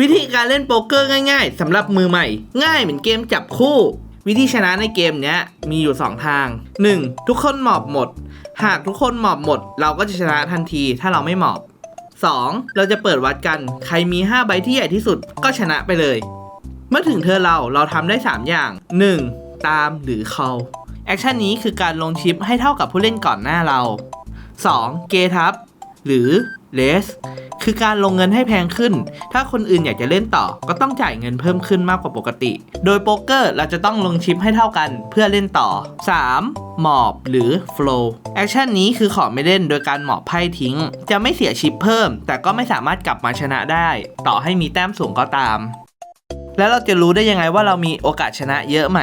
วิธีการเล่นโป๊กเกอร์ง่าย ๆสำหรับมือใหม่ ง่ายเหมือนเกมจับคู่ วิธีชนะในเกมเนี้ยมีอยู่ 2 ทาง 1. ทุกคนหมอบหมด หากทุกคนหมอบหมด เราก็จะชนะทันทีถ้าเราไม่หมอบ 2. เราจะเปิดวัดกัน ใครมี 5 ใบที่ใหญ่ที่สุดก็ชนะไปเลย เมื่อถึงเธอเราเราทำได้ 3 อย่าง 1. ตามหรือ call แอคชั่นนี้คือการลงชิปให้เท่ากับผู้เล่นก่อนหน้าเรา 2. เกทับหรือ less คือการลงเงินให้แพงขึ้น ถ้าคนอื่นอยากจะเล่นต่อ ก็ต้องจ่ายเงินเพิ่มขึ้นมากกว่าปกติ โดยโป๊กเกอร์เราจะต้องลงชิปให้เท่ากันเพื่อเล่นต่อ 3. หมอบหรือ flow แอคชั่นนี้คือขอไม่เล่นโดยการหมอบไพ่ทิ้ง จะไม่เสียชิปเพิ่ม แต่ก็ไม่สามารถกลับมาชนะได้ ต่อให้มีแต้มสูงก็ตาม แล้วเราจะรู้ได้ยังไงว่าเรามีโอกาสชนะเยอะไหม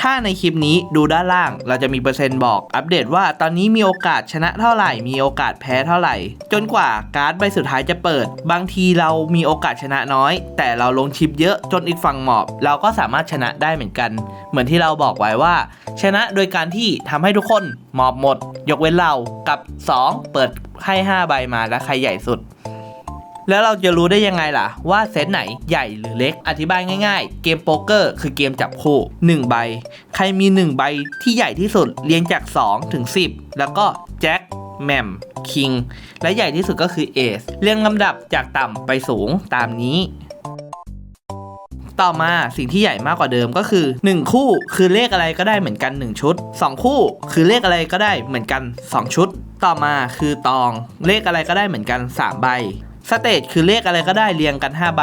ถ้าในคลิปนี้ดูด้านล่าง เราจะมีเปอร์เซ็นต์บอก อัปเดตว่าตอนนี้มีโอกาสชนะเท่าไหร่ มีโอกาสแพ้เท่าไหร่ จนกว่าการ์ดใบสุดท้ายจะเปิด บางทีเรามีโอกาสชนะน้อย แต่เราลงชิปเยอะจนอีกฝั่งหมอบ เราก็สามารถชนะได้เหมือนกัน เหมือนที่เราบอกไว้ว่า ชนะโดยการที่ทำให้ทุกคนหมอบหมด ยกเว้นเรากับ 2 เปิดให้ 5 ใบมาแล้วใครใหญ่สุด แล้วเราจะรู้ได้ยังไงล่ะ ว่าเซตไหนใหญ่หรือเล็ก อธิบายง่ายๆ เกมโป๊กเกอร์คือเกมจับคู่ 1 ใบ ใครมี 1 ใบที่ใหญ่ที่สุดเรียงจาก 2 ถึง 10 แล้วก็แจ็คแมมคิงและใหญ่ที่สุดก็คือเอสเรียงลำดับจากต่ำไปสูงตามนี้ ต่อมาสิ่งที่ใหญ่มากกว่าเดิมก็คือ 1 คู่คือเลขอะไรก็ได้เหมือนกัน 1 ชุด 2 คู่คือเลขอะไรก็ได้เหมือนกัน 2 ชุด ต่อมาคือตองเลขอะไรก็ได้เหมือนกัน 3 ใบ สเตจคือเลขอะไรก็ได้เรียงกัน 5 ใบ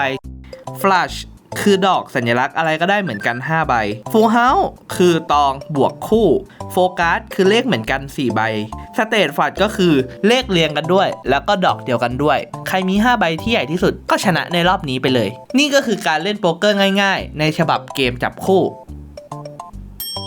Flush คือดอกสัญลักษณ์อะไรก็ได้เหมือนกัน 5 ใบ Full House คือตองบวกคู่ โฟกัสคือเลขเหมือนกัน 4 ใบ สเตทฟัดก็คือเลขเรียงกันด้วย แล้วก็ดอกเดียวกันด้วย ใครมี 5 ใบที่ใหญ่ที่สุดก็ชนะในรอบนี้ไปเลย นี่ก็คือการเล่นโป๊กเกอร์ง่าย ๆ ในฉบับเกมจับคู่